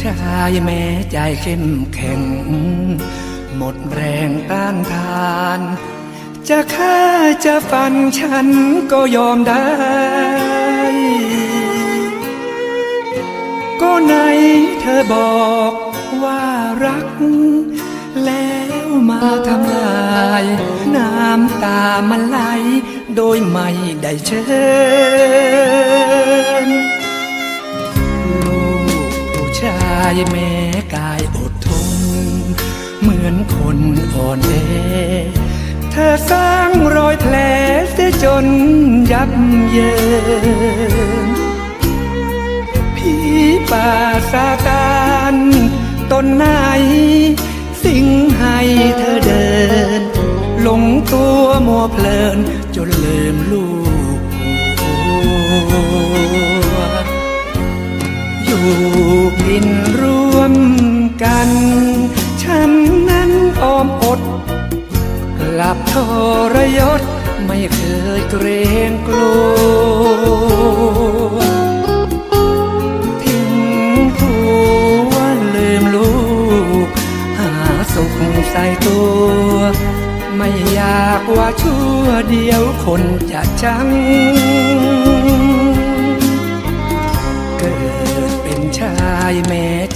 ชายแม้ใจเข้มแข็ง หมดแรงต้านทาน จะฆ่าจะฟันฉันก็ยอมได้ ก็ไหนเธอบอกว่ารัก แล้วมาทำลาย น้ำตามันไหลโดยไม่ได้เชิญายแม้กายอดทน เหมือนคนอ่อนแอเธอสร้างรอยแผลเสียจนยับเยินผีป่าซาตานต้นไหน สิ่งให้เธอเดิน หลงตัวมัวเพลินจนลืมลูกผัวอยู่ กินร่วมกัน ฉันนั้นออมอด กลับทรยศไม่เคยเกรงกลัวทิ้งผัวลืมลูก หาสุขใส่ตัว ไม่อยากว่าชั่วเดียวคนจะชัง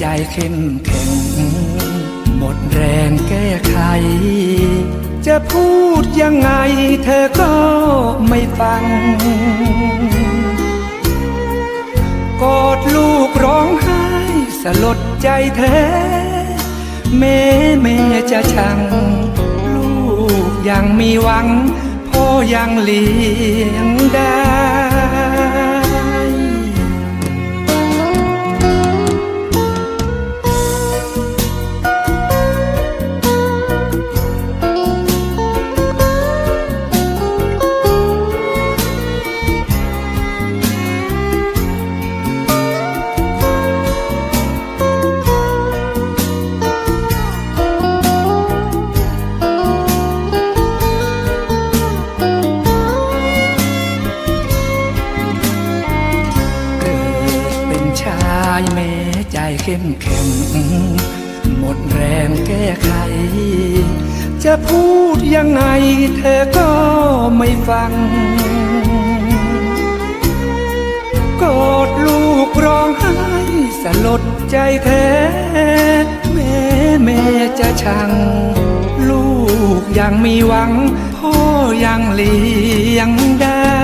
ใจเข้มแข็ง หมดแรงแก้ไข จะพูดยังไงเธอก็ไม่ฟัง กอดลูกร้องไห้สลดใจแท้แม่แม่จะชัง ลูกยังมีหวังพ่อยังเลี้ยงได้ เข้มแข็ง หมดแรงแก้ไข จะพูดยังไงเธอก็ไม่ฟังกอดลูกร้องไห้สลดใจแท้ แม่แม่จะชัง ลูกยังมีหวัง พ่อยังเลี้ยงได้